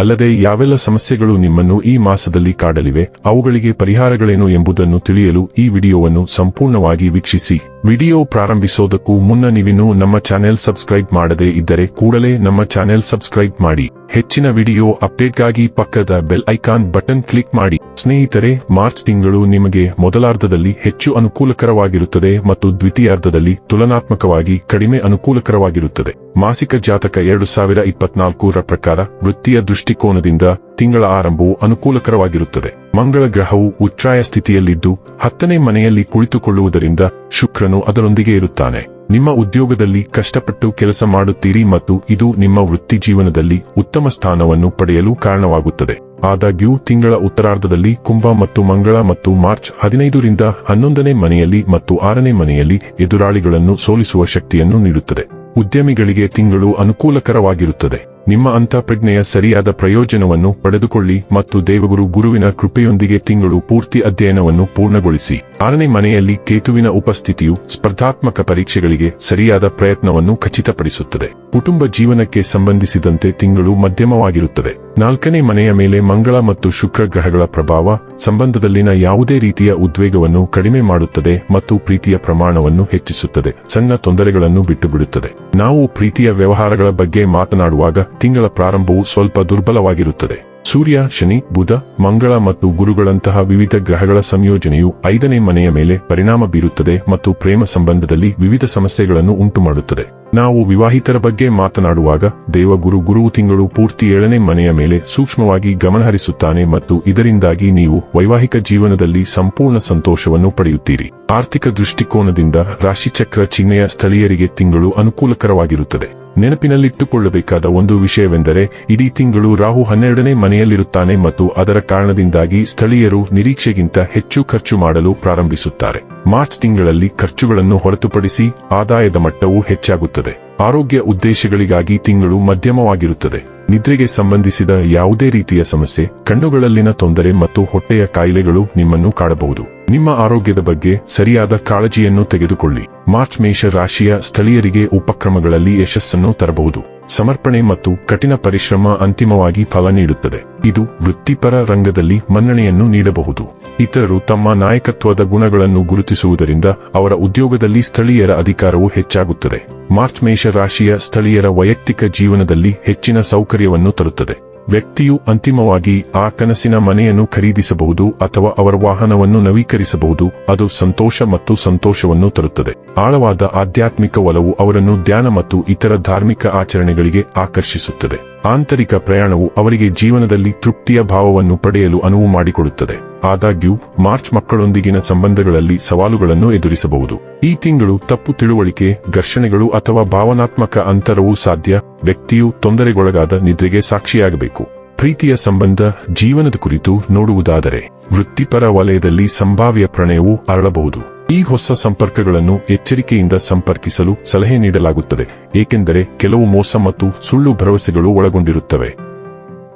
ಅಲ್ಲದೆ ಯಾವೆಲ್ಲ ಸಮಸ್ಯೆಗಳು ನಿಮ್ಮನ್ನು ಈ ಮಾಸದಲ್ಲಿ ಕಾಡಲಿವೆ, ಅವುಗಳಿಗೆ ಪರಿಹಾರಗಳೇನು ಎಂಬುದನ್ನು ತಿಳಿಯಲು ಈ ವಿಡಿಯೋವನ್ನು ಸಂಪೂರ್ಣವಾಗಿ ವೀಕ್ಷಿಸಿ. ವಿಡಿಯೋ ಪ್ರಾರಂಭಿಸೋದಕ್ಕೂ ಮುನ್ನ ನೀವಿನ್ನೂ ನಮ್ಮ ಚಾನೆಲ್ ಸಬ್ಸ್ಕ್ರೈಬ್ ಮಾಡದೇ ಇದ್ದರೆ ಕೂಡಲೇ ನಮ್ಮ ಚಾನೆಲ್ ಸಬ್ಸ್ಕ್ರೈಬ್ ಮಾಡಿ. ಹೆಚ್ಚಿನ ವಿಡಿಯೋ ಅಪ್ಡೇಟ್ಗಾಗಿ ಪಕ್ಕದ ಬೆಲ್ ಐಕಾನ್ ಬಟನ್ ಕ್ಲಿಕ್ ಮಾಡಿ. ಸ್ನೇಹಿತರೆ, ಮಾರ್ಚ್ ತಿಂಗಳು ನಿಮಗೆ ಮೊದಲಾರ್ಧದಲ್ಲಿ ಹೆಚ್ಚು ಅನುಕೂಲಕರವಾಗಿರುತ್ತದೆ ಮತ್ತು ದ್ವಿತೀಯಾರ್ಧದಲ್ಲಿ ತುಲನಾತ್ಮಕವಾಗಿ ಕಡಿಮೆ ಅನುಕೂಲಕರವಾಗಿರುತ್ತದೆ. ಮಾಸಿಕ ಜಾತಕ ಎರಡು ಸಾವಿರ ಇಪ್ಪತ್ನಾಲ್ಕರ ಪ್ರಕಾರ ವೃತ್ತಿಯ ದೃಷ್ಟಿಕೋನದಿಂದ ತಿಂಗಳ ಆರಂಭವು ಅನುಕೂಲಕರವಾಗಿರುತ್ತದೆ. ಮಂಗಳ ಗ್ರಹವು ಉಚ್ಛಾಯ ಸ್ಥಿತಿಯಲ್ಲಿದ್ದು ಹತ್ತನೇ ಮನೆಯಲ್ಲಿ ಕುಳಿತುಕೊಳ್ಳುವುದರಿಂದ ಶುಕ್ರನು ಅದರೊಂದಿಗೆ ಇರುತ್ತಾನೆ. ನಿಮ್ಮ ಉದ್ಯೋಗದಲ್ಲಿ ಕಷ್ಟಪಟ್ಟು ಕೆಲಸ ಮಾಡುತ್ತೀರಿ ಮತ್ತು ಇದು ನಿಮ್ಮ ವೃತ್ತಿ ಜೀವನದಲ್ಲಿ ಉತ್ತಮ ಸ್ಥಾನವನ್ನು ಪಡೆಯಲು ಕಾರಣವಾಗುತ್ತದೆ. ಆದಾಗ್ಯೂ ತಿಂಗಳ ಉತ್ತರಾರ್ಧದಲ್ಲಿ ಕುಂಭ ಮತ್ತು ಮಂಗಳ ಮತ್ತು ಮಾರ್ಚ್ ಹದಿನೈದರಿಂದ ಹನ್ನೊಂದನೇ ಮನೆಯಲ್ಲಿ ಮತ್ತು ಆರನೇ ಮನೆಯಲ್ಲಿ ಎದುರಾಳಿಗಳನ್ನು ಸೋಲಿಸುವ ಶಕ್ತಿಯನ್ನು ನೀಡುತ್ತದೆ. ಉದ್ಯಮಿಗಳಿಗೆ ತಿಂಗಳು ಅನುಕೂಲಕರವಾಗಿರುತ್ತದೆ. ನಿಮ್ಮ ಅಂತಃಪ್ರಜ್ಞೆಯ ಸರಿಯಾದ ಪ್ರಯೋಜನವನ್ನು ಪಡೆದುಕೊಳ್ಳಿ ಮತ್ತು ದೇವಗುರು ಗುರುವಿನ ಕೃಪೆಯೊಂದಿಗೆ ತಿಂಗಳು ಪೂರ್ತಿ ಅಧ್ಯಯನವನ್ನು ಪೂರ್ಣಗೊಳಿಸಿ. ಆರನೇ ಮನೆಯಲ್ಲಿ ಕೇತುವಿನ ಉಪಸ್ಥಿತಿಯು ಸ್ಪರ್ಧಾತ್ಮಕ ಪರೀಕ್ಷೆಗಳಿಗೆ ಸರಿಯಾದ ಪ್ರಯತ್ನವನ್ನು ಖಚಿತಪಡಿಸುತ್ತದೆ. ಕುಟುಂಬ ಜೀವನಕ್ಕೆ ಸಂಬಂಧಿಸಿದಂತೆ ತಿಂಗಳು ಮಧ್ಯಮವಾಗಿರುತ್ತದೆ. ನಾಲ್ಕನೇ ಮನೆಯ ಮೇಲೆ ಮಂಗಳ ಮತ್ತು ಶುಕ್ರ ಗ್ರಹಗಳ ಪ್ರಭಾವ ಸಂಬಂಧದಲ್ಲಿನ ಯಾವುದೇ ರೀತಿಯ ಉದ್ವೇಗವನ್ನು ಕಡಿಮೆ ಮಾಡುತ್ತದೆ ಮತ್ತು ಪ್ರೀತಿಯ ಪ್ರಮಾಣವನ್ನು ಹೆಚ್ಚಿಸುತ್ತದೆ. ಸಣ್ಣ ತೊಂದರೆಗಳನ್ನು ಬಿಟ್ಟುಬಿಡುತ್ತದೆ. ನಾವು ಪ್ರೀತಿಯ ವ್ಯವಹಾರಗಳ ಬಗ್ಗೆ ಮಾತನಾಡುವಾಗ ತಿಂಗಳ ಪ್ರಾರಂಭವು ಸ್ವಲ್ಪ ದುರ್ಬಲವಾಗಿರುತ್ತದೆ. ಸೂರ್ಯ, ಶನಿ, ಬುಧ, ಮಂಗಳ ಮತ್ತು ಗುರುಗಳಂತಹ ವಿವಿಧ ಗ್ರಹಗಳ ಸಂಯೋಜನೆಯು ಐದನೇ ಮನೆಯ ಮೇಲೆ ಪರಿಣಾಮ ಬೀರುತ್ತದೆ ಮತ್ತು ಪ್ರೇಮ ಸಂಬಂಧದಲ್ಲಿ ವಿವಿಧ ಸಮಸ್ಯೆಗಳನ್ನು ಉಂಟುಮಾಡುತ್ತದೆ. ನಾವು ವಿವಾಹಿತರ ಬಗ್ಗೆ ಮಾತನಾಡುವಾಗ ದೇವಗುರು ಗುರುವು ತಿಂಗಳು ಪೂರ್ತಿ ಏಳನೇ ಮನೆಯ ಮೇಲೆ ಸೂಕ್ಷ್ಮವಾಗಿ ಗಮನಹರಿಸುತ್ತಾನೆ ಮತ್ತು ಇದರಿಂದಾಗಿ ನೀವು ವೈವಾಹಿಕ ಜೀವನದಲ್ಲಿ ಸಂಪೂರ್ಣ ಸಂತೋಷವನ್ನು ಪಡೆಯುತ್ತೀರಿ. ಆರ್ಥಿಕ ದೃಷ್ಟಿಕೋನದಿಂದ ರಾಶಿಚಕ್ರ ಚಿಹ್ನೆಯ ಸ್ಥಳೀಯರಿಗೆ ತಿಂಗಳು ಅನುಕೂಲಕರವಾಗಿರುತ್ತದೆ. ನೆನಪಿನಲ್ಲಿಟ್ಟುಕೊಳ್ಳಬೇಕಾದ ಒಂದು ವಿಷಯವೆಂದರೆ, ಇಡೀ ತಿಂಗಳು ರಾಹು ಹನ್ನೆರಡನೇ ಮನೆಯಲ್ಲಿರುತ್ತಾನೆ ಮತ್ತು ಅದರ ಕಾರಣದಿಂದಾಗಿ ಸ್ಥಳೀಯರು ನಿರೀಕ್ಷೆಗಿಂತ ಹೆಚ್ಚು ಖರ್ಚು ಮಾಡಲು ಪ್ರಾರಂಭಿಸುತ್ತಾರೆ. ಮಾರ್ಚ್ ತಿಂಗಳಲ್ಲಿ ಖರ್ಚುಗಳನ್ನು ಹೊರತುಪಡಿಸಿ ಆದಾಯದ ಮಟ್ಟವು ಹೆಚ್ಚಾಗುತ್ತದೆ. ಆರೋಗ್ಯ ಉದ್ದೇಶಗಳಿಗಾಗಿ ತಿಂಗಳು ಮಧ್ಯಮವಾಗಿರುತ್ತದೆ. ನಿದ್ರೆಗೆ ಸಂಬಂಧಿಸಿದ ಯಾವುದೇ ರೀತಿಯ ಸಮಸ್ಯೆ, ಕಣ್ಣುಗಳಲ್ಲಿನ ತೊಂದರೆ ಮತ್ತು ಹೊಟ್ಟೆಯ ಕಾಯಿಲೆಗಳು ನಿಮ್ಮನ್ನು ಕಾಡಬಹುದು. ನಿಮ್ಮ ಆರೋಗ್ಯದ ಬಗ್ಗೆ ಸರಿಯಾದ ಕಾಳಜಿಯನ್ನು ತೆಗೆದುಕೊಳ್ಳಿ. ಮಾರ್ಚ್ ಮೇಷ ರಾಶಿಯ ಸ್ಥಳೀಯರಿಗೆ ಉಪಕ್ರಮಗಳಲ್ಲಿ ಯಶಸ್ಸನ್ನು ತರಬಹುದು. ಸಮರ್ಪಣೆ ಮತ್ತು ಕಠಿಣ ಪರಿಶ್ರಮ ಅಂತಿಮವಾಗಿ ಫಲ ನೀಡುತ್ತದೆ. ಇದು ವೃತ್ತಿಪರ ರಂಗದಲ್ಲಿ ಮನ್ನಣೆಯನ್ನು ನೀಡಬಹುದು. ಇತರರು ತಮ್ಮ ನಾಯಕತ್ವದ ಗುಣಗಳನ್ನು ಗುರುತಿಸುವುದರಿಂದ ಅವರ ಉದ್ಯೋಗದಲ್ಲಿ ಸ್ಥಳೀಯರ ಅಧಿಕಾರವು ಹೆಚ್ಚಾಗುತ್ತದೆ. ಮಾರ್ಚ್ ಮೇಷ ರಾಶಿಯ ಸ್ಥಳೀಯರ ವೈಯಕ್ತಿಕ ಜೀವನದಲ್ಲಿ ಹೆಚ್ಚಿನ ಸೌಕರ್ಯವನ್ನು ತರುತ್ತದೆ. ವ್ಯಕ್ತಿಯು ಅಂತಿಮವಾಗಿ ಆ ಕನಸಿನ ಮನೆಯನ್ನು ಖರೀದಿಸಬಹುದು ಅಥವಾ ಅವರ ವಾಹನವನ್ನು ನವೀಕರಿಸಬಹುದು, ಅದು ಸಂತೋಷ ಮತ್ತು ಸಂತೋಷವನ್ನು ತರುತ್ತದೆ. ಆಳವಾದ ಆಧ್ಯಾತ್ಮಿಕ ಒಲವು ಅವರನ್ನು ಧ್ಯಾನ ಮತ್ತು ಇತರ ಧಾರ್ಮಿಕ ಆಚರಣೆಗಳಿಗೆ ಆಕರ್ಷಿಸುತ್ತದೆ. ಆಂತರಿಕ ಪ್ರಯಾಣವು ಅವರಿಗೆ ಜೀವನದಲ್ಲಿ ತೃಪ್ತಿಯ ಭಾವವನ್ನು ಪಡೆಯಲು ಅನುವು ಮಾಡಿಕೊಡುತ್ತದೆ. ಆದಾಗ್ಯೂ, ಮಾರ್ಚ್ ಮಕ್ಕಳೊಂದಿಗಿನ ಸಂಬಂಧಗಳಲ್ಲಿ ಸವಾಲುಗಳನ್ನು ಎದುರಿಸಬಹುದು. ಈ ತಿಂಗಳು ತಪ್ಪು ತಿಳುವಳಿಕೆ, ಘರ್ಷಣೆಗಳು ಅಥವಾ ಭಾವನಾತ್ಮಕ ಅಂತರವೂ ಸಾಧ್ಯ, ವ್ಯಕ್ತಿಯು ತೊಂದರೆಗೊಳಗಾದ ನಿದ್ರೆಗೆ ಸಾಕ್ಷಿಯಾಗಬೇಕು. ಪ್ರೀತಿಯ ಸಂಬಂಧ, ಜೀವನದ ಕುರಿತು ನೋಡುವುದಾದರೆ, ವೃತ್ತಿಪರ ವಲಯದಲ್ಲಿ ಸಂಭಾವ್ಯ ಪ್ರಣಯವು ಅರಳಬಹುದು. ಈ ಹೊಸ ಸಂಪರ್ಕಗಳನ್ನು ಎಚ್ಚರಿಕೆಯಿಂದ ಸಂಪರ್ಕಿಸಲು ಸಲಹೆ ನೀಡಲಾಗುತ್ತದೆ, ಏಕೆಂದರೆ ಕೆಲವು ಮೋಸ ಮತ್ತು ಸುಳ್ಳು ಭರವಸೆಗಳು ಒಳಗೊಂಡಿರುತ್ತವೆ.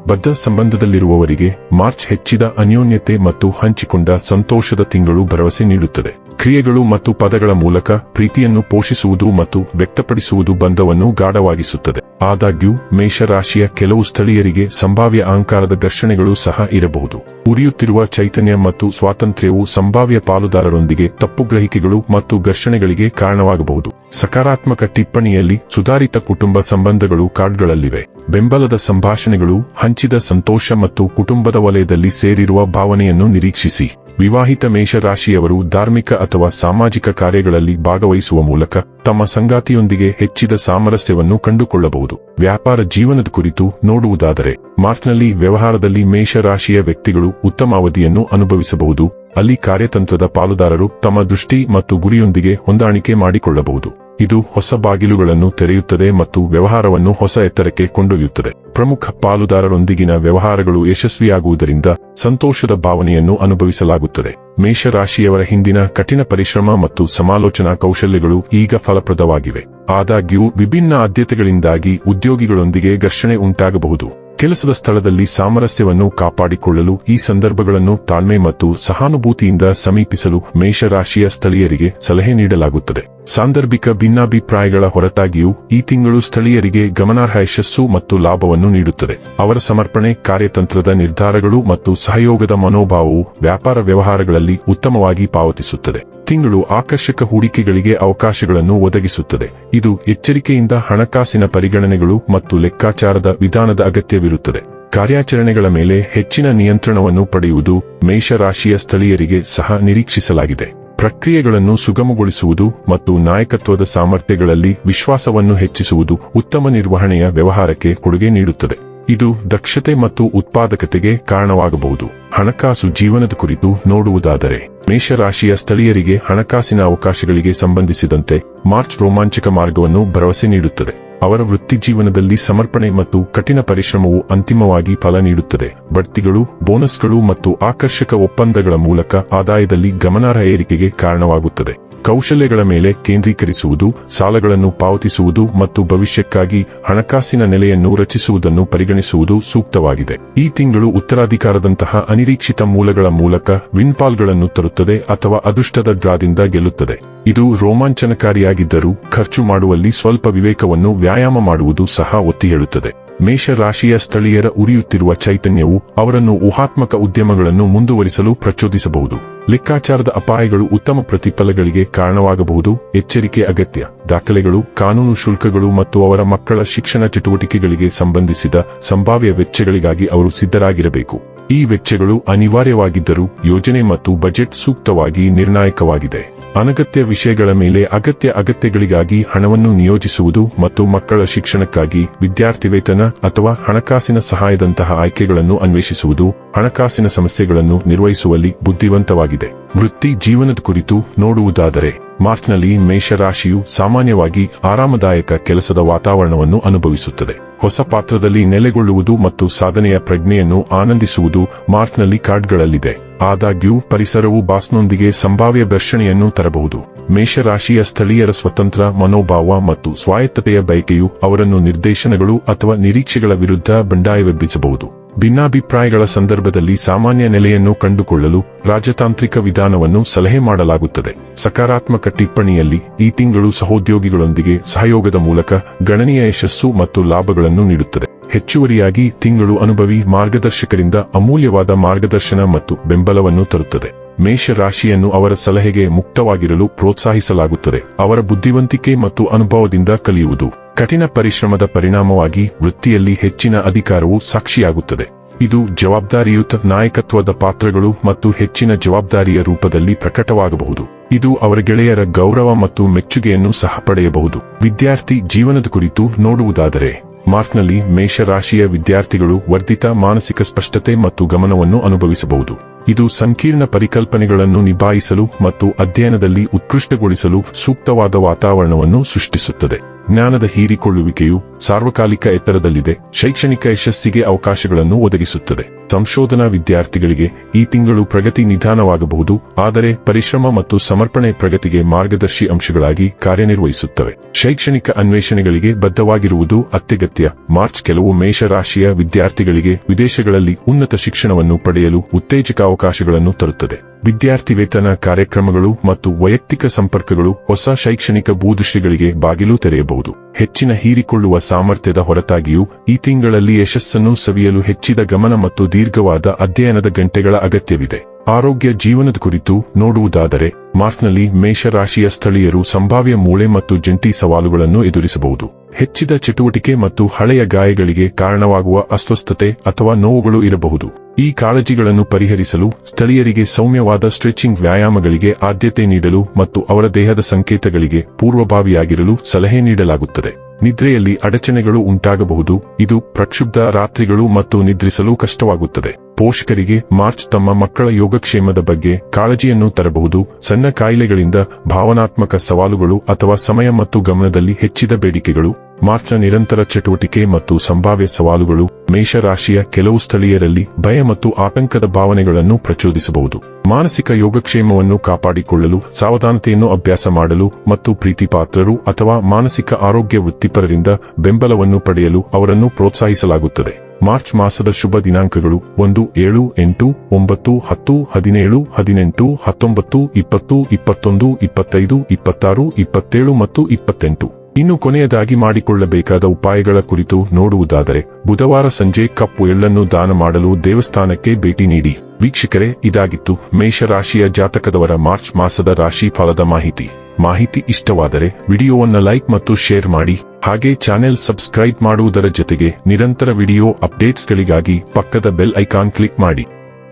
ಬದ್ಧ ಸಂಬಂಧದಲ್ಲಿರುವವರಿಗೆ ಮಾರ್ಚ್ ಹೆಚ್ಚಿದ ಅನ್ಯೋನ್ಯತೆ ಮತ್ತು ಹಂಚಿಕೊಂಡ ಸಂತೋಷದ ತಿಂಗಳು ಭರವಸೆ ನೀಡುತ್ತದೆ. ಕ್ರಿಯೆಗಳು ಮತ್ತು ಪದಗಳ ಮೂಲಕ ಪ್ರೀತಿಯನ್ನು ಪೋಷಿಸುವುದು ಮತ್ತು ವ್ಯಕ್ತಪಡಿಸುವುದು ಬಂಧವನ್ನು ಗಾಢವಾಗಿಸುತ್ತದೆ. ಆದಾಗ್ಯೂ, ಮೇಷರಾಶಿಯ ಕೆಲವು ಸ್ಥಳೀಯರಿಗೆ ಸಂಭಾವ್ಯ ಅಹಂಕಾರದ ಘರ್ಷಣೆಗಳು ಸಹ ಇರಬಹುದು. ಉರಿಯುತ್ತಿರುವ ಚೈತನ್ಯ ಮತ್ತು ಸ್ವಾತಂತ್ರ್ಯವು ಸಂಭಾವ್ಯ ಪಾಲುದಾರರೊಂದಿಗೆ ತಪ್ಪು ಗ್ರಹಿಕೆಗಳು ಮತ್ತು ಘರ್ಷಣೆಗಳಿಗೆ ಕಾರಣವಾಗಬಹುದು. ಸಕಾರಾತ್ಮಕ ಟಿಪ್ಪಣಿಯಲ್ಲಿ ಸುಧಾರಿತ ಕುಟುಂಬ ಸಂಬಂಧಗಳು ಕಾರ್ಡ್ಗಳಲ್ಲಿವೆ ಬೆಂಬಲದ ಸಂಭಾಷಣೆಗಳು, ಹಂಚಿದ ಸಂತೋಷ ಮತ್ತು ಕುಟುಂಬದ ವಲಯದಲ್ಲಿ ಸೇರಿರುವ ಭಾವನೆಯನ್ನು ನಿರೀಕ್ಷಿಸಿ. ವಿವಾಹಿತ ಮೇಷರಾಶಿಯವರು ಧಾರ್ಮಿಕ ಅಥವಾ ಸಾಮಾಜಿಕ ಕಾರ್ಯಗಳಲ್ಲಿ ಭಾಗವಹಿಸುವ ಮೂಲಕ ತಮ್ಮ ಸಂಗಾತಿಯೊಂದಿಗೆ ಹೆಚ್ಚಿದ ಸಾಮರಸ್ಯವನ್ನು ಕಂಡುಕೊಳ್ಳಬಹುದು. ವ್ಯಾಪಾರ ಜೀವನದ ಕುರಿತು ನೋಡುವುದಾದರೆ, ಮಾರ್ಚ್ನಲ್ಲಿ ವ್ಯವಹಾರದಲ್ಲಿ ಮೇಷರಾಶಿಯ ವ್ಯಕ್ತಿಗಳು ಉತ್ತಮ ಅವಧಿಯನ್ನು ಅನುಭವಿಸಬಹುದು. ಅಲ್ಲಿ ಕಾರ್ಯತಂತ್ರದ ಪಾಲುದಾರರು ತಮ್ಮ ದೃಷ್ಟಿ ಮತ್ತು ಗುರಿಯೊಂದಿಗೆ ಹೊಂದಾಣಿಕೆ ಮಾಡಿಕೊಳ್ಳಬಹುದು. ಇದು ಹೊಸ ಬಾಗಿಲುಗಳನ್ನು ತೆರೆಯುತ್ತದೆ ಮತ್ತು ವ್ಯವಹಾರವನ್ನು ಹೊಸ ಎತ್ತರಕ್ಕೆ ಕೊಂಡೊಯ್ಯುತ್ತದೆ. ಪ್ರಮುಖ ಪಾಲುದಾರರೊಂದಿಗಿನ ವ್ಯವಹಾರಗಳು ಯಶಸ್ವಿಯಾಗುವುದರಿಂದ ಸಂತೋಷದ ಭಾವನೆಯನ್ನು ಅನುಭವಿಸಲಾಗುತ್ತದೆ. ಮೇಷರಾಶಿಯವರ ಹಿಂದಿನ ಕಠಿಣ ಪರಿಶ್ರಮ ಮತ್ತು ಸಮಾಲೋಚನಾ ಕೌಶಲ್ಯಗಳು ಈಗ ಫಲಪ್ರದವಾಗಿವೆ. ಆದಾಗ್ಯೂ, ವಿಭಿನ್ನ ಆದ್ಯತೆಗಳಿಂದಾಗಿ ಉದ್ಯೋಗಿಗಳೊಂದಿಗೆ ಘರ್ಷಣೆ ಉಂಟಾಗಬಹುದು. ಕೆಲಸದ ಸ್ಥಳದಲ್ಲಿ ಸಾಮರಸ್ಯವನ್ನು ಕಾಪಾಡಿಕೊಳ್ಳಲು ಈ ಸಂದರ್ಭಗಳನ್ನು ತಾಳ್ಮೆ ಮತ್ತು ಸಹಾನುಭೂತಿಯಿಂದ ಸಮೀಪಿಸಲು ಮೇಷರಾಶಿಯ ಸ್ಥಳೀಯರಿಗೆ ಸಲಹೆ ನೀಡಲಾಗುತ್ತದೆ. ಸಾಂದರ್ಭಿಕ ಭಿನ್ನಾಭಿಪ್ರಾಯಗಳ ಹೊರತಾಗಿಯೂ ಈ ತಿಂಗಳು ಸ್ಥಳೀಯರಿಗೆ ಗಮನಾರ್ಹ ಯಶಸ್ಸು ಮತ್ತು ಲಾಭವನ್ನು ನೀಡುತ್ತದೆ. ಅವರ ಸಮರ್ಪಣೆ, ಕಾರ್ಯತಂತ್ರದ ನಿರ್ಧಾರಗಳು ಮತ್ತು ಸಹಯೋಗದ ಮನೋಭಾವವು ವ್ಯಾಪಾರ ವ್ಯವಹಾರಗಳಲ್ಲಿ ಉತ್ತಮವಾಗಿ ಪಾವತಿಸುತ್ತದೆ. ತಿಂಗಳು ಆಕರ್ಷಕ ಹೂಡಿಕೆಗಳಿಗೆ ಅವಕಾಶಗಳನ್ನು ಒದಗಿಸುತ್ತದೆ. ಇದು ಎಚ್ಚರಿಕೆಯಿಂದ ಹಣಕಾಸಿನ ಪರಿಗಣನೆಗಳು ಮತ್ತು ಲೆಕ್ಕಾಚಾರದ ವಿಧಾನದ ಅಗತ್ಯವಿರುತ್ತದೆ. ಕಾರ್ಯಾಚರಣೆಗಳ ಮೇಲೆ ಹೆಚ್ಚಿನ ನಿಯಂತ್ರಣವನ್ನು ಪಡೆಯುವುದು ಮೇಷರಾಶಿಯ ಸ್ಥಳೀಯರಿಗೆ ಸಹ ನಿರೀಕ್ಷಿಸಲಾಗಿದೆ. ಪ್ರಕ್ರಿಯೆಗಳನ್ನು ಸುಗಮಗೊಳಿಸುವುದು ಮತ್ತು ನಾಯಕತ್ವದ ಸಾಮರ್ಥ್ಯಗಳಲ್ಲಿ ವಿಶ್ವಾಸವನ್ನು ಹೆಚ್ಚಿಸುವುದು ಉತ್ತಮ ನಿರ್ವಹಣೆಯ ವ್ಯವಹಾರಕ್ಕೆ ಕೊಡುಗೆ ನೀಡುತ್ತದೆ. ಇದು ದಕ್ಷತೆ ಮತ್ತು ಉತ್ಪಾದಕತೆಗೆ ಕಾರಣವಾಗಬಹುದು. ಹಣಕಾಸು ಜೀವನದ ಕುರಿತು ನೋಡುವುದಾದರೆ, ಮೇಷರಾಶಿಯ ಸ್ಥಳೀಯರಿಗೆ ಹಣಕಾಸಿನ ಅವಕಾಶಗಳಿಗೆ ಸಂಬಂಧಿಸಿದಂತೆ ಮಾರ್ಚ್ ರೋಮಾಂಚಕ ಮಾರ್ಗವನ್ನು ಭರವಸೆ ನೀಡುತ್ತದೆ. ಅವರ ವೃತ್ತಿ ಜೀವನದಲ್ಲಿ ಸಮರ್ಪಣೆ ಮತ್ತು ಕಠಿಣ ಪರಿಶ್ರಮವು ಅಂತಿಮವಾಗಿ ಫಲ ನೀಡುತ್ತದೆ. ಬಡ್ತಿಗಳು, ಬೋನಸ್ಗಳು ಮತ್ತು ಆಕರ್ಷಕ ಒಪ್ಪಂದಗಳ ಮೂಲಕ ಆದಾಯದಲ್ಲಿ ಗಮನಾರ್ಹ ಏರಿಕೆಗೆ ಕಾರಣವಾಗುತ್ತದೆ. ಕೌಶಲ್ಯಗಳ ಮೇಲೆ ಕೇಂದ್ರೀಕರಿಸುವುದು, ಸಾಲಗಳನ್ನು ಪಾವತಿಸುವುದು ಮತ್ತು ಭವಿಷ್ಯಕ್ಕಾಗಿ ಹಣಕಾಸಿನ ನೆಲೆಯನ್ನು ರಚಿಸುವುದನ್ನು ಪರಿಗಣಿಸುವುದು ಸೂಕ್ತವಾಗಿದೆ. ಈ ತಿಂಗಳು ಉತ್ತರಾಧಿಕಾರದಂತಹ ಅನಿರೀಕ್ಷಿತ ಮೂಲಗಳ ಮೂಲಕ ವಿನ್ಪಾಲ್ಗಳನ್ನು ತರುತ್ತದೆ ಅಥವಾ ಅದೃಷ್ಟದ ಡ್ರಾದಿಂದ ಗೆಲ್ಲುತ್ತದೆ. ಇದು ರೋಮಾಂಚನಕಾರಿಯಾಗಿದ್ದರೂ ಖರ್ಚು ಮಾಡುವಲ್ಲಿ ಸ್ವಲ್ಪ ವಿವೇಕವನ್ನು ವ್ಯಾಯಾಮ ಮಾಡುವುದು ಸಹ ಒತ್ತಿ ಹೇಳುತ್ತದೆ. ಮೇಷರಾಶಿಯ ಸ್ಥಳೀಯರ ಉರಿಯುತ್ತಿರುವ ಚೈತನ್ಯವು ಅವರನ್ನು ಊಹಾತ್ಮಕ ಉದ್ಯಮಗಳನ್ನು ಮುಂದುವರಿಸಲು ಪ್ರಚೋದಿಸಬಹುದು. ಲೆಕ್ಕಾಚಾರದ ಅಪಾಯಗಳು ಉತ್ತಮ ಪ್ರತಿಫಲಗಳಿಗೆ ಕಾರಣವಾಗಬಹುದು. ಎಚ್ಚರಿಕೆ ಅಗತ್ಯ. ದಾಖಲೆಗಳು, ಕಾನೂನು ಶುಲ್ಕಗಳು ಮತ್ತು ಅವರ ಮಕ್ಕಳ ಶಿಕ್ಷಣ ಚಟುವಟಿಕೆಗಳಿಗೆ ಸಂಬಂಧಿಸಿದ ಸಂಭಾವ್ಯ ವೆಚ್ಚಗಳಿಗಾಗಿ ಅವರು ಸಿದ್ಧರಾಗಿರಬೇಕು. ಈ ವೆಚ್ಚಗಳು ಅನಿವಾರ್ಯವಾಗಿದ್ದರೂ ಯೋಜನೆ ಮತ್ತು ಬಜೆಟ್ ಸೂಕ್ತವಾಗಿ ನಿರ್ಣಾಯಕವಾಗಿದೆ. ಅನಗತ್ಯ ವಿಷಯಗಳ ಮೇಲೆ ಅಗತ್ಯ ಅಗತ್ಯಗಳಿಗಾಗಿ ಹಣವನ್ನು ನಿಯೋಜಿಸುವುದು ಮತ್ತು ಮಕ್ಕಳ ಶಿಕ್ಷಣಕ್ಕಾಗಿ ವಿದ್ಯಾರ್ಥಿ ವೇತನ ಅಥವಾ ಹಣಕಾಸಿನ ಸಹಾಯದಂತಹ ಆಯ್ಕೆಗಳನ್ನು ಅನ್ವೇಷಿಸುವುದು ಹಣಕಾಸಿನ ಸಮಸ್ಯೆಗಳನ್ನು ನಿರ್ವಹಿಸುವಲ್ಲಿ ಬುದ್ಧಿವಂತವಾಗಿದೆ. ವೃತ್ತಿ, ಜೀವನದ ಕುರಿತು ನೋಡುವುದಾದರೆ ಮಾರ್ಚ್ನಲ್ಲಿ ಮೇಷರಾಶಿಯು ಸಾಮಾನ್ಯವಾಗಿ ಆರಾಮದಾಯಕ ಕೆಲಸದ ವಾತಾವರಣವನ್ನು ಅನುಭವಿಸುತ್ತದೆ. ಹೊಸ ಪಾತ್ರದಲ್ಲಿ ನೆಲೆಗೊಳ್ಳುವುದು ಮತ್ತು ಸಾಧನೆಯ ಪ್ರಜ್ಞೆಯನ್ನು ಆನಂದಿಸುವುದು ಮಾರ್ಚ್ನಲ್ಲಿ ಕಾರ್ಡ್ಗಳಲ್ಲಿದೆ. ಆದಾಗ್ಯೂ, ಪರಿಸರವು ಬಾಸ್ನೊಂದಿಗೆ ಸಂಭಾವ್ಯ ಘರ್ಷಣೆಯನ್ನು ತರಬಹುದು. ಮೇಷರಾಶಿಯ ಸ್ಥಳೀಯರ ಸ್ವತಂತ್ರ ಮನೋಭಾವ ಮತ್ತು ಸ್ವಾಯತ್ತತೆಯ ಬಯಕೆಯು ಅವರನ್ನು ನಿರ್ದೇಶನಗಳು ಅಥವಾ ನಿರೀಕ್ಷೆಗಳ ವಿರುದ್ಧ ಬಂಡಾಯವೆಬ್ಬಿಸಬಹುದು. ಭಿನ್ನಾಭಿಪ್ರಾಯಗಳ ಸಂದರ್ಭದಲ್ಲಿ ಸಾಮಾನ್ಯ ನೆಲೆಯನ್ನು ಕಂಡುಕೊಳ್ಳಲು ರಾಜತಾಂತ್ರಿಕ ವಿಧಾನವನ್ನು ಸಲಹೆ ಮಾಡಲಾಗುತ್ತದೆ. ಸಕಾರಾತ್ಮಕ ಟಿಪ್ಪಣಿಯಲ್ಲಿ ಈ ತಿಂಗಳು ಸಹೋದ್ಯೋಗಿಗಳೊಂದಿಗೆ ಸಹಯೋಗದ ಮೂಲಕ ಗಣನೀಯ ಯಶಸ್ಸು ಮತ್ತು ಲಾಭಗಳನ್ನು ನೀಡುತ್ತದೆ. ಹೆಚ್ಚುವರಿಯಾಗಿ, ತಿಂಗಳು ಅನುಭವಿ ಮಾರ್ಗದರ್ಶಕರಿಂದ ಅಮೂಲ್ಯವಾದ ಮಾರ್ಗದರ್ಶನ ಮತ್ತು ಬೆಂಬಲವನ್ನು ತರುತ್ತದೆ. ಮೇಷ ರಾಶಿಯನ್ನು ಅವರ ಸಲಹೆಗೆ ಮುಕ್ತವಾಗಿರಲು ಪ್ರೋತ್ಸಾಹಿಸಲಾಗುತ್ತದೆ. ಅವರ ಬುದ್ಧಿವಂತಿಕೆ ಮತ್ತು ಅನುಭವದಿಂದ ಕಲಿಯುವುದು. ಕಠಿಣ ಪರಿಶ್ರಮದ ಪರಿಣಾಮವಾಗಿ ವೃತ್ತಿಯಲ್ಲಿ ಹೆಚ್ಚಿನ ಅಧಿಕಾರವು ಸಾಕ್ಷಿಯಾಗುತ್ತದೆ. ಇದು ಜವಾಬ್ದಾರಿಯುತ ನಾಯಕತ್ವದ ಪಾತ್ರಗಳು ಮತ್ತು ಹೆಚ್ಚಿನ ಜವಾಬ್ದಾರಿಯ ರೂಪದಲ್ಲಿ ಪ್ರಕಟವಾಗಬಹುದು. ಇದು ಅವರ ಗೆಳೆಯರ ಗೌರವ ಮತ್ತು ಮೆಚ್ಚುಗೆಯನ್ನು ಸಹ ಪಡೆಯಬಹುದು. ವಿದ್ಯಾರ್ಥಿ ಜೀವನದ ಕುರಿತು ನೋಡುವುದಾದರೆ, ಮಾರ್ಚ್ನಲ್ಲಿ ಮೇಷರಾಶಿಯ ವಿದ್ಯಾರ್ಥಿಗಳು ವರ್ಧಿತ ಮಾನಸಿಕ ಸ್ಪಷ್ಟತೆ ಮತ್ತು ಗಮನವನ್ನು ಅನುಭವಿಸಬಹುದು. ಇದು ಸಂಕೀರ್ಣ ಪರಿಕಲ್ಪನೆಗಳನ್ನು ನಿಭಾಯಿಸಲು ಮತ್ತು ಅಧ್ಯಯನದಲ್ಲಿ ಉತ್ಕೃಷ್ಟಗೊಳಿಸಲು ಸೂಕ್ತವಾದ ವಾತಾವರಣವನ್ನು ಸೃಷ್ಟಿಸುತ್ತದೆ. ಜ್ಞಾನದ ಹೀರಿಕೊಳ್ಳುವಿಕೆಯು ಸಾರ್ವಕಾಲಿಕ ಎತ್ತರದಲ್ಲಿದೆ, ಶೈಕ್ಷಣಿಕ ಯಶಸ್ಸಿಗೆ ಅವಕಾಶಗಳನ್ನು ಒದಗಿಸುತ್ತದೆ. ಸಂಶೋಧನಾ ವಿದ್ಯಾರ್ಥಿಗಳಿಗೆ ಈ ತಿಂಗಳು ಪ್ರಗತಿ ನಿಧಾನವಾಗಬಹುದು, ಆದರೆ ಪರಿಶ್ರಮ ಮತ್ತು ಸಮರ್ಪಣೆ ಪ್ರಗತಿಗೆ ಮಾರ್ಗದರ್ಶಿ ಅಂಶಗಳಾಗಿ ಕಾರ್ಯನಿರ್ವಹಿಸುತ್ತವೆ. ಶೈಕ್ಷಣಿಕ ಅನ್ವೇಷಣೆಗಳಿಗೆ ಬದ್ಧವಾಗಿರುವುದು ಅತ್ಯಗತ್ಯ. ಮಾರ್ಚ್ ಕೆಲವು ಮೇಷರಾಶಿಯ ವಿದ್ಯಾರ್ಥಿಗಳಿಗೆ ವಿದೇಶಗಳಲ್ಲಿ ಉನ್ನತ ಶಿಕ್ಷಣವನ್ನು ಪಡೆಯಲು ಉತ್ತೇಜಕ ಅವಕಾಶಗಳನ್ನು ತರುತ್ತದೆ. ವಿದ್ಯಾರ್ಥಿ ವೇತನ ಕಾರ್ಯಕ್ರಮಗಳು ಮತ್ತು ವೈಯಕ್ತಿಕ ಸಂಪರ್ಕಗಳು ಹೊಸ ಶೈಕ್ಷಣಿಕ ಭೂದೃಶ್ಯಗಳಿಗೆ ಬಾಗಿಲು ತೆರೆಯಬಹುದು. ಹೆಚ್ಚಿನ ಹೀರಿಕೊಳ್ಳುವ ಸಾಮರ್ಥ್ಯದ ಹೊರತಾಗಿಯೂ ಈ ತಿಂಗಳಲ್ಲಿ ಯಶಸ್ಸನ್ನು ಸವಿಯಲು ಹೆಚ್ಚಿದ ಗಮನ ಮತ್ತು ದೀರ್ಘವಾದ ಅಧ್ಯಯನದ ಗಂಟೆಗಳ ಅಗತ್ಯವಿದೆ. ಆರೋಗ್ಯ ಜೀವನದ ಕುರಿತು ನೋಡುವುದಾದರೆ, ಮಾರ್ಚ್ನಲ್ಲಿ ಮೇಷರಾಶಿಯ ಸ್ಥಳೀಯರು ಸಂಭಾವ್ಯ ಮೂಳೆ ಮತ್ತು ಜಂಟಿ ಸವಾಲುಗಳನ್ನು ಎದುರಿಸಬಹುದು. ಹೆಚ್ಚಿದ ಚಟುವಟಿಕೆ ಮತ್ತು ಹಳೆಯ ಗಾಯಗಳಿಗೆ ಕಾರಣವಾಗುವ ಅಸ್ವಸ್ಥತೆ ಅಥವಾ ನೋವುಗಳು ಇರಬಹುದು. ಈ ಕಾಳಜಿಗಳನ್ನು ಪರಿಹರಿಸಲು ಸ್ಥಳೀಯರಿಗೆ ಸೌಮ್ಯವಾದ ಸ್ಟ್ರೆಚಿಂಗ್ ವ್ಯಾಯಾಮಗಳಿಗೆ ಆದ್ಯತೆ ನೀಡಲು ಮತ್ತು ಅವರ ದೇಹದ ಸಂಕೇತಗಳಿಗೆ ಪೂರ್ವಭಾವಿಯಾಗಿರಲು ಸಲಹೆ ನೀಡಲಾಗುತ್ತದೆ. ನಿದ್ರೆಯಲ್ಲಿ ಅಡಚಣೆಗಳು ಉಂಟಾಗಬಹುದು, ಇದು ಪ್ರಕ್ಷುಬ್ಧ ರಾತ್ರಿಗಳು ಮತ್ತು ನಿದ್ರಿಸಲು ಕಷ್ಟವಾಗುತ್ತದೆ. ಪೋಷಕರಿಗೆ ಮಾರ್ಚ್ ತಮ್ಮ ಮಕ್ಕಳ ಯೋಗಕ್ಷೇಮದ ಬಗ್ಗೆ ಕಾಳಜಿಯನ್ನು ತರಬಹುದು, ಸಣ್ಣ ಕಾಯಿಲೆಗಳಿಂದ ಭಾವನಾತ್ಮಕ ಸವಾಲುಗಳು ಅಥವಾ ಸಮಯ ಮತ್ತು ಗಮನದಲ್ಲಿ ಹೆಚ್ಚಿದ ಬೇಡಿಕೆಗಳು. ಮಾರ್ಚ್ನ ನಿರಂತರ ಚಟುವಟಿಕೆ ಮತ್ತು ಸಂಭಾವ್ಯ ಸವಾಲುಗಳು ಮೇಷರಾಶಿಯ ಕೆಲವು ಸ್ಥಳೀಯರಲ್ಲಿ ಭಯ ಮತ್ತು ಆತಂಕದ ಭಾವನೆಗಳನ್ನು ಪ್ರಚೋದಿಸಬಹುದು. ಮಾನಸಿಕ ಯೋಗಕ್ಷೇಮವನ್ನು ಕಾಪಾಡಿಕೊಳ್ಳಲು, ಸಾವಧಾನತೆಯನ್ನು ಅಭ್ಯಾಸ ಮಾಡಲು ಮತ್ತು ಪ್ರೀತಿಪಾತ್ರರು ಅಥವಾ ಮಾನಸಿಕ ಆರೋಗ್ಯ ವೃತ್ತಿಪರರಿಂದ ಬೆಂಬಲವನ್ನು ಪಡೆಯಲು ಅವರನ್ನು ಪ್ರೋತ್ಸಾಹಿಸಲಾಗುತ್ತದೆ. ಮಾರ್ಚ್ ಮಾಸದ ಶುಭ ದಿನಾಂಕಗಳು ಒಂದು, ಏಳು, ಎಂಟು, ಒಂಬತ್ತು, ಹತ್ತು, ಹದಿನೇಳು, ಹದಿನೆಂಟು, ಹತ್ತೊಂಬತ್ತು, ಇಪ್ಪತ್ತು, ಇಪ್ಪತ್ತೊಂದು, ಇಪ್ಪತ್ತೈದು, ಇಪ್ಪತ್ತಾರು, ಇಪ್ಪತ್ತೇಳು ಮತ್ತು ಇಪ್ಪತ್ತೆಂಟು. ಇನ್ನು ಕೊನೆಯದಾಗಿ ಮಾಡಿಕೊಳ್ಳಬೇಕಾದ ಉಪಾಯಗಳ ಕುರಿತು ನೋಡುವುದಾದರೆ, ಬುಧವಾರ ಸಂಜೆ ಕಪ್ಪು ಎಳ್ಳನ್ನು ದಾನ ಮಾಡಲು ದೇವಸ್ಥಾನಕ್ಕೆ ಭೇಟಿ ನೀಡಿ. ವೀಕ್ಷಕರೇ, ಇದಾಗಿತ್ತು ಮೇಷರಾಶಿಯ ಜಾತಕದವರ ಮಾರ್ಚ್ ಮಾಸದ ರಾಶಿ ಫಲದ ಮಾಹಿತಿ. ಮಾಹಿತಿ ಇಷ್ಟವಾದರೆ ವಿಡಿಯೋವನ್ನ ಲೈಕ್ ಮತ್ತು ಶೇರ್ ಮಾಡಿ, ಹಾಗೆ ಚಾನೆಲ್ ಸಬ್ಸ್ಕ್ರೈಬ್ ಮಾಡುವುದರ ಜೊತೆಗೆ ನಿರಂತರ ವಿಡಿಯೋ ಅಪ್ಡೇಟ್ಸ್ಗಳಿಗಾಗಿ ಪಕ್ಕದ ಬೆಲ್ ಐಕಾನ್ ಕ್ಲಿಕ್ ಮಾಡಿ.